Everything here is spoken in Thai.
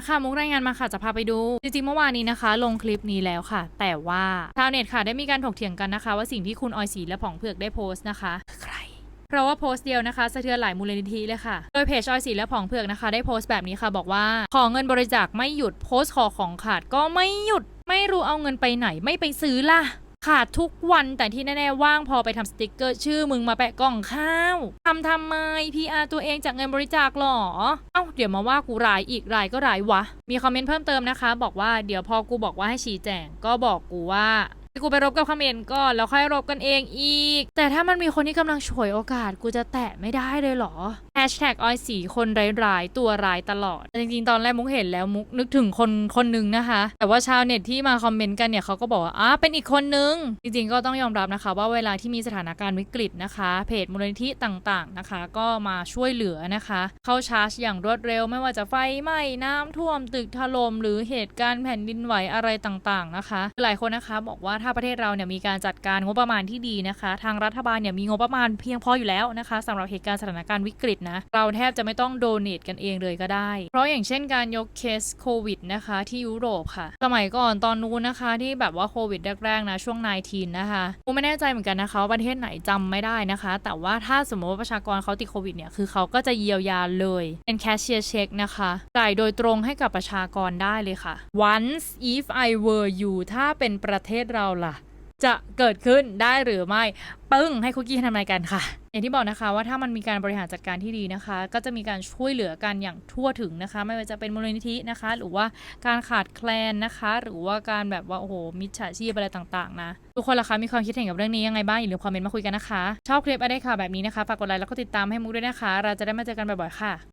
อะค่ะมุกรายงานมาค่ะจะพาไปดู จริงๆเมื่อวานนี้นะคะ ลงคลิปนี้แล้วค่ะ แต่ว่าชาวเน็ตค่ะได้มีการถกเถียงกันนะคะ ว่าสิ่งที่คุณออยสีและผ่องเผือกได้โพสต์นะคะใครเพราะว่าโพสต์เดียวนะคะสะเทือนหลายมูลนิธิเลยค่ะ โดยเพจออยสีและผ่องเผือกนะคะ ได้โพสต์แบบนี้ค่ะ บอกว่า ขอเงินบริจาคไม่หยุดโพสต์ขอของขาดก็ไม่หยุด ไม่รู้เอาเงินไปไหนไม่ไปซื้อล่ะ ขาดทุกวันแต่ที่แน่ๆว่างพอไปทำสติกเกอร์ชื่อมึงมาแปะกล่องข้าวทำทำไม PR ตัวเองจากเงินบริจาคหรอ เอ้าเดี๋ยวมาว่ากูรายอีกรายก็รายวะ มีคอมเมนต์เพิ่มเติมนะคะ บอกว่าเดี๋ยวพอกูบอกว่าให้ชี้แจงก็บอกกูว่ากูไปรบกับคอมเมนต์ก่อนแล้วค่อยรบกันเองอีก แต่ถ้ามันมีคนที่กำลังฉวยโอกาสกูจะแตะไม่ได้เลยเหรอ Hashtag ออยสีคนร้ายๆตัวร้ายตลอด จริงๆ ตอนแรกมุกเห็นแล้วมุกนึกถึงคนคนหนึ่งนะคะ แต่ว่าชาวเน็ตที่มาคอมเมนต์กันเนี่ยเขาก็บอกว่าอ่าเป็นอีกคนนึง จริงๆ ก็ต้องยอมรับนะคะ ว่าเวลาที่มีสถานการณ์วิกฤตนะคะ เพจมูลนิธิต่างๆนะคะ ก็มาช่วยเหลือนะคะ เข้าชาร์จอย่างรวดเร็ว ไม่ว่าจะไฟไหม้น้ำท่วมตึกถล่มหรือเหตุการณ์แผ่นดินไหวอะไรต่างๆนะคะ หลายคนนะคะบอกว่าถ้าประเทศเราเนี่ยมีการจัดการงบประมาณที่ดีนะคะ ทางรัฐบาลเนี่ยมีงบประมาณเพียงพออยู่แล้วนะคะสำหรับเหตุการณ์สถานการณ์วิกฤตนะเราแทบจะไม่ต้องโดเนทกันเองเลยก็ได้ เพราะอย่างเช่นการยกเคสโควิดนะคะที่ยุโรปค่ะ สมัยก่อนตอนนู้นนะคะที่แบบว่าโควิดแรกๆนะช่วง9นะคะกูไม่แน่ใจเหมือนกันนะคะประเทศไหนจำไม่ได้นะคะ แต่ว่าถ้าสมมติว่าประชากรเขาติดโควิดเนี่ยคือเขาก็จะเยียวยาเลยเป็นแคชเชียร์เช็คนะคะจ่ายโดยตรงให้กับประชากรได้เลยค่ะ once if I were you ถ้าเป็นประเทศเราล่ะ จะเกิดขึ้นได้หรือไม่ปึ้งให้คุกกี้ทำรายกันค่ะ อย่างที่บอกนะคะว่าถ้ามันมีการบริหารจัดการที่ดีนะคะ ก็จะมีการช่วยเหลือกันอย่างทั่วถึงนะคะ ไม่ว่าจะเป็นมูลนิธินะคะ หรือว่าการขาดแคลนนะคะ หรือว่าการแบบว่าโอ้โหมิจฉาชีพอะไรต่างๆนะทุกคนล่ะคะมีความคิดเห็นกับเรื่องนี้ยังไงบ้างอย่าลืมคอมเมนต์มาคุยกันนะคะ ชอบคลิปอะไรค่ะแบบนี้นะคะฝากกดไลค์แล้วก็ติดตามให้มุกด้วยนะคะ เราจะได้มาเจอกันบ่อยๆค่ะ